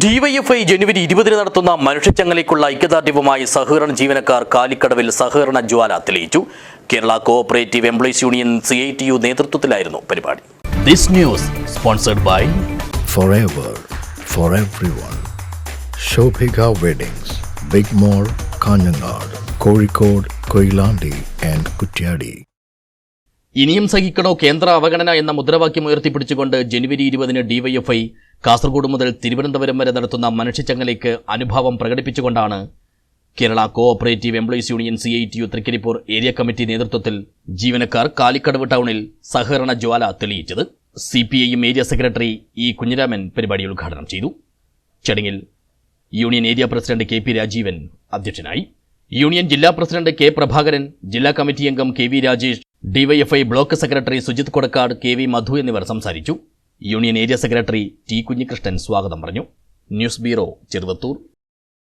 DYFI ജനുവരി ഇരുപതിന് നടത്തുന്ന മനുഷ്യച്ചങ്ങലേക്കുള്ള ഐക്യദാർഢ്യവുമായി സഹകരണ ജീവനക്കാർ കാലിക്കടവിൽ സഹകരണ ജ്വാല തെളിയിച്ചു. Kerala cooperative employees union C I T U നേതൃത്വത്തിലായിരുന്നു പരിപാടി. This news sponsored by. ഇനിയും സഹിക്കണോ കേന്ദ്ര അവഗണന എന്ന മുദ്രാവാക്യം ഉയർത്തിപ്പിടിച്ചുകൊണ്ട് ജനുവരി ഇരുപതിന് ഡിവൈഎഫ്ഐ കാസർഗോഡ് മുതൽ തിരുവനന്തപുരം വരെ നടത്തുന്ന മനുഷ്യച്ചങ്ങലേക്ക് അനുഭാവം പ്രകടിപ്പിച്ചുകൊണ്ടാണ് Kerala cooperative employees union C I T U Thrikaripur area committee നേതൃത്വത്തിൽ ജീവനക്കാർ കാലിക്കടവ് ടൗണിൽ സഹകരണ ജ്വാല തെളിയിച്ചത്. C P I M area secretary E Kunhiraman പരിപാടി ഉദ്ഘാടനം ചെയ്തു. ചടങ്ങിൽ union area president K P Rajeevan അധ്യക്ഷനായി. യൂണിയൻ ജില്ലാ പ്രസിഡന്റ് കെ പ്രഭാകരൻ ജില്ലാ കമ്മിറ്റി അംഗം K V Rajesh DYFI block secretary Sujith Kodakkad K V Madhu എന്നിവർ സംസാരിച്ചു. Union area secretary T Kunhikrishnan സ്വാഗതം പറഞ്ഞു. News bureau Cheruvathur.